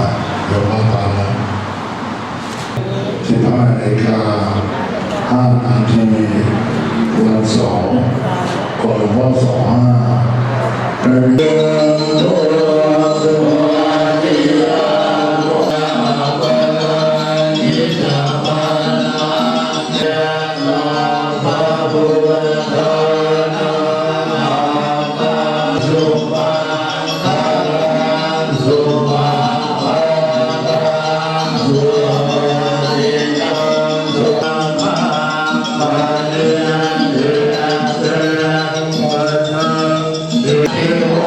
อะเดี๋ยวมาตามนะสิบห้านาฬิกาห้านาทีวันสาร์ก่อนวงพ่อสองห้าได้เดินโท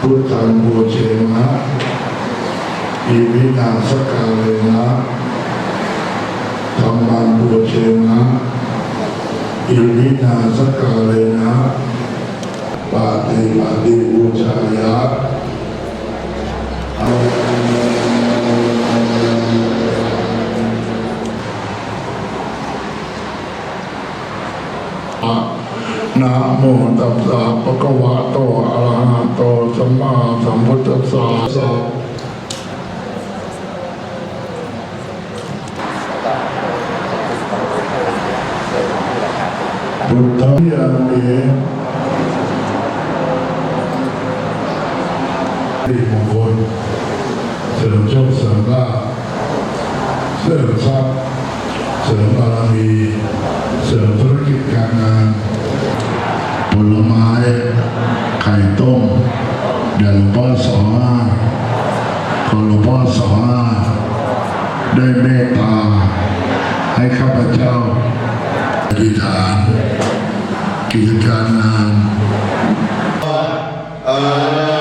พุทธังบูเชนะอิมินาสกาเลนะธรรมังบูเชนะอิมินาสกาเลนะปาติปาติบูชายะนะโมตัสสะภะคะวะโต มมาสัมพุทธัสสะบุตรยามีดีมงคลเสริมโชคเสริมลาภเสริมทรัพย์เสริมบารมีเสริมธุรกิจการงานผลไม้ไข่ต้ม เดี๋ยวหลวงพ่อสอนห้าขอหลวงพ่อสอได้เมตตา ให้ข้าพเจ้าอธิษฐานกิจการงานอะ